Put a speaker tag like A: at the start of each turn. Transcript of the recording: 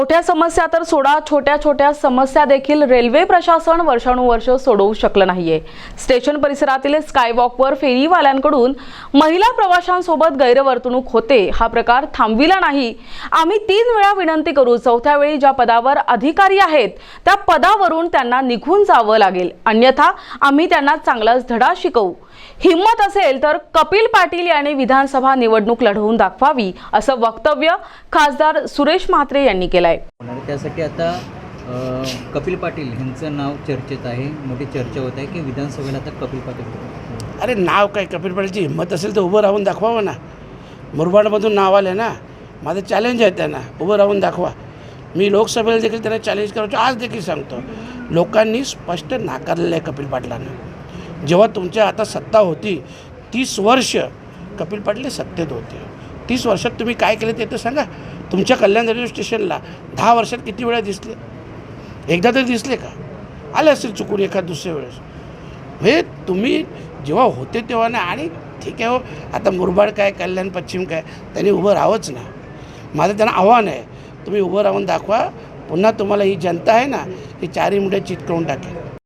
A: मोठ्या समस्या तर सोडा छोट्या छोट्या समस्या देखील रेल्वे प्रशासन वर्षानुवर्ष सोडवू शकलं नाहीये. स्टेशन परिसरातील स्कायवॉकवर फेरीवाल्यांकडून महिला प्रवाशांसोबत गैरवर्तणूक होते. हा प्रकार थांबविला नाही. आम्ही तीन वेळा विनंती करू चौथ्या वेळी ज्या पदावर अधिकारी आहेत त्या पदावरून त्यांना निघून जावं लागेल. अन्यथा आम्ही त्यांना चांगलाच धडा शिकवू. हिंमत असेल तर कपिल पाटील यांनी विधानसभा निवडणूक लढवून दाखवावी असं वक्तव्य खासदार सुरेश म्हात्रे यांनी केलंय.
B: त्यासाठी आता कपिल पाटील यांचं नाव चर्चेत आहे मोठी चर्चा होत आहे की विधानसभेला आता कपिल पाटील
C: अरे नाव काय? कपिल पाटीलची हिंमत असेल तर उभं राहून दाखवावं ना. मुरबाडमधून नाव आलं ना. माझं चॅलेंज आहे त्यांना. उभं राहून दाखवा. मी लोकसभेला देखील त्यांना चॅलेंज करायचं. आज देखील सांगतो. लोकांनी स्पष्ट नाकारलेलं आहे कपिल पाटलांना. जेव्हा तुमच्या आता सत्ता होती तीस वर्ष कपिल पाटील सत्तेत होते. तीस वर्षात तुम्ही काय केलं ते तर सांगा. तुमच्या कल्याण रेल्वे स्टेशनला दहा वर्षात किती वेळा दिसले? एकदा तरी दिसले का? आले असेल चुकून एखाद दुसऱ्या वेळेस. हे तुम्ही जेव्हा होते तेव्हा ना आणि ठीक आहे हो आता मुरबाड काय कल्याण पश्चिम काय त्यांनी उभं राहावंच ना. माझं त्यांना आव्हान आहे तुम्ही उभं राहून दाखवा. पुन्हा तुम्हाला ही जनता आहे ना ही चारी मुंड्या चित करून टाकेल.